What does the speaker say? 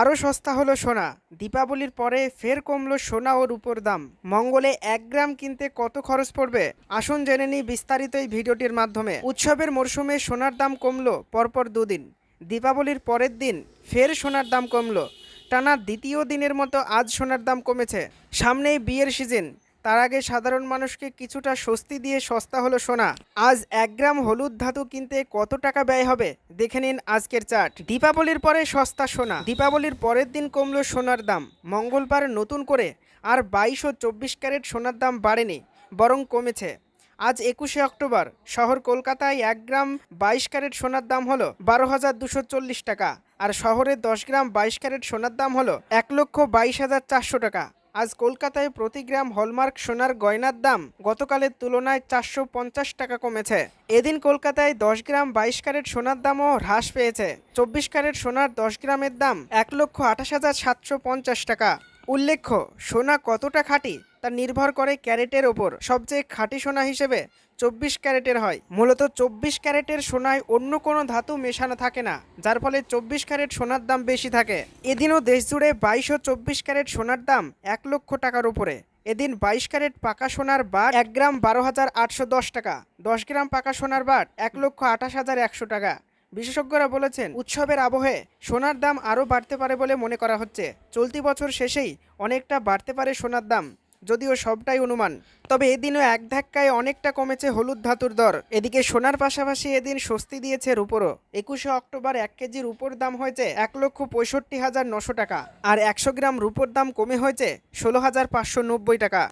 আরও সস্তা হলো সোনা। দীপাবলির পরে ফের কমলো সোনা ও রূপোর দাম। মঙ্গলে এক গ্রাম কিনতে কত খরচ পড়বে? আসুন জেনে নিই বিস্তারিত এই ভিডিওটির মাধ্যমে। উৎসবের মরশুমে সোনার দাম কমলো পরপর দুদিন। দীপাবলির পরের দিন ফের সোনার দাম কমলো। টানা দ্বিতীয় দিনের মতো আজ সোনার দাম কমেছে। সামনেই বিয়ের সিজন। তার আগে সাধারণ মানুষকে কিছুটা স্বস্তি দিয়ে সস্তা হলো সোনা। আজ এক গ্রাম হলুদ ধাতু কিনতে কত টাকা ব্যয় হবে? দেখে নিন আজকের চার্ট। দীপাবলির পরে সস্তা সোনা। দীপাবলির পরের দিন কমলো সোনার দাম। মঙ্গলবার নতুন করে আর বাইশ ও চব্বিশ ক্যারেট সোনার দাম বাড়েনি, বরং কমেছে। আজ একুশে অক্টোবর। শহর কলকাতায় এক গ্রাম বাইশ ক্যারেট সোনার দাম হলো বারো হাজার দুশো চল্লিশ টাকা। আর শহরে দশ গ্রাম বাইশ ক্যারেট সোনার দাম হলো এক লক্ষ বাইশ হাজার চারশো টাকা। আজ কলকাতায় প্রতি গ্রাম হলমার্ক সোনার গয়নার দাম গতকালের তুলনায় চারশো পঞ্চাশ টাকা কমেছে। এদিন কলকাতায় দশ গ্রাম বাইশ ক্যারেট সোনার দামও হ্রাস পেয়েছে। চব্বিশ ক্যারেট সোনার দশ গ্রামের দাম এক লক্ষ আঠাশ হাজার সাতশো পঞ্চাশ টাকা। উল্লেখ্য, সোনা কতটা খাঁটি তা নির্ভর করে ক্যারেটের ওপর। সবচেয়ে খাঁটি সোনা হিসেবে চব্বিশ ক্যারেটের হয়। মূলত চব্বিশ ক্যারেটের সোনায় অন্য কোনো ধাতু মেশানো থাকে না, যার ফলে চব্বিশ ক্যারেট সোনার দাম বেশি থাকে। এদিনও দেশজুড়ে বাইশ ও চব্বিশ ক্যারেট সোনার দাম এক লক্ষ টাকার উপরে। এদিন বাইশ ক্যারেট পাকা সোনার বাট এক গ্রাম বারো হাজার আটশো দশ টাকা, দশ গ্রাম পাকা সোনার বাট এক লক্ষ আঠাশ হাজার একশো টাকা। বিশেষজ্ঞরা বলেছেন, উৎসবের আবহে সোনার দাম আরও বাড়তে পারে বলে মনে করা হচ্ছে। চলতি বছর শেষেই অনেকটা বাড়তে পারে সোনার দাম, যদিও সবটাই অনুমান। তবে এদিনও এক ধাক্কায় অনেকটা কমেছে হলুদ ধাতুর দর। এদিকে সোনার পাশাপাশি এদিন স্বস্তি দিয়েছে রূপোরও। একুশে অক্টোবর এক কেজি রূপোর দাম হয়েছে এক লক্ষ পঁয়ষট্টি হাজার নশো টাকা, আর একশো গ্রাম রুপোর দাম কমে হয়েছে ষোলো হাজার পাঁচশো নব্বই টাকা।